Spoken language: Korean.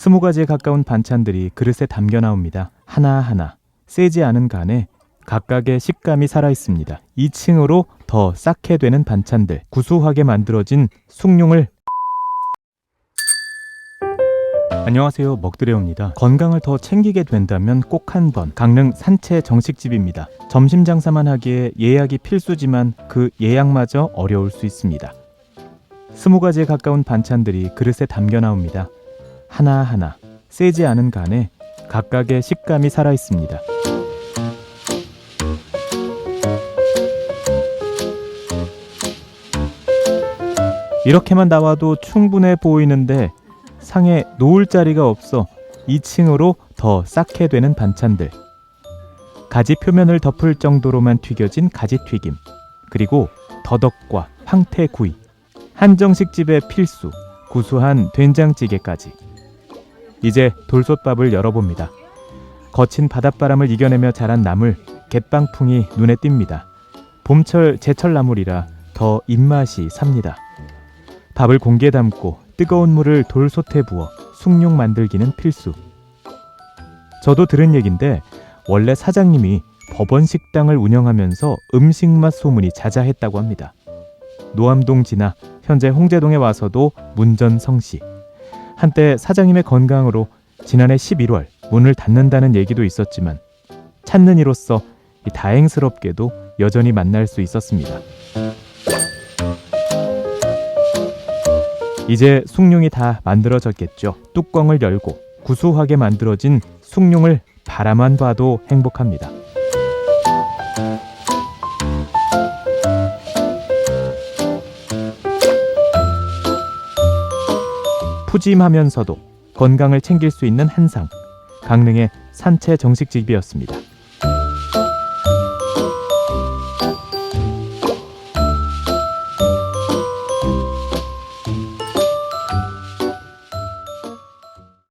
스무 가지에 가까운 반찬들이 그릇에 담겨 나옵니다. 하나하나. 세지 않은 간에 각각의 식감이 살아 있습니다. 2층으로 더 쌓게 되는 반찬들, 구수하게 만들어진 숭늉을 안녕하세요. 먹드레오입니다. 건강을 더 챙기게 된다면 꼭 한 번 강릉 산채 정식집입니다. 점심 장사만 하기에 예약이 필수지만 그 예약마저 어려울 수 있습니다. 스무 가지에 가까운 반찬들이 그릇에 담겨 나옵니다 하나하나 세지 않은 간에 각각의 식감이 살아 있습니다 이렇게만 나와도 충분해 보이는데 상에 놓을 자리가 없어 2층으로 더 쌓게 되는 반찬들. 가지 표면을 덮을 정도로만 튀겨진 가지 튀김. 그리고 더덕과 황태구이. 한정식 집의 필수 구수한 된장찌개까지. 이제 돌솥밥을 열어봅니다. 거친 바닷바람을 이겨내며 자란 나물 갯방풍이 눈에 띕니다. 봄철 제철 나물이라 더 입맛이 삽니다. 밥을 공기에 담고 뜨거운 물을 돌솥에 부어 숭늉 만들기는 필수. 저도 들은 얘긴데 원래 사장님이 법원 식당을 운영하면서 음식 맛 소문이 자자했다고 합니다. 노암동 지나 현재 홍제동에 와서도 문전성시. 한때 사장님의 건강으로 지난해 11월 문을 닫는다는 얘기도 있었지만 찾는 이로써 이 다행스럽게도 여전히 만날 수 있었습니다. 이제 숭늉이 다 만들어졌겠죠. 뚜껑을 열고 구수하게 만들어진 숭늉을 바라만 봐도 행복합니다. 푸짐하면서도 건강을 챙길 수 있는 한상. 강릉의 산채 정식집이었습니다.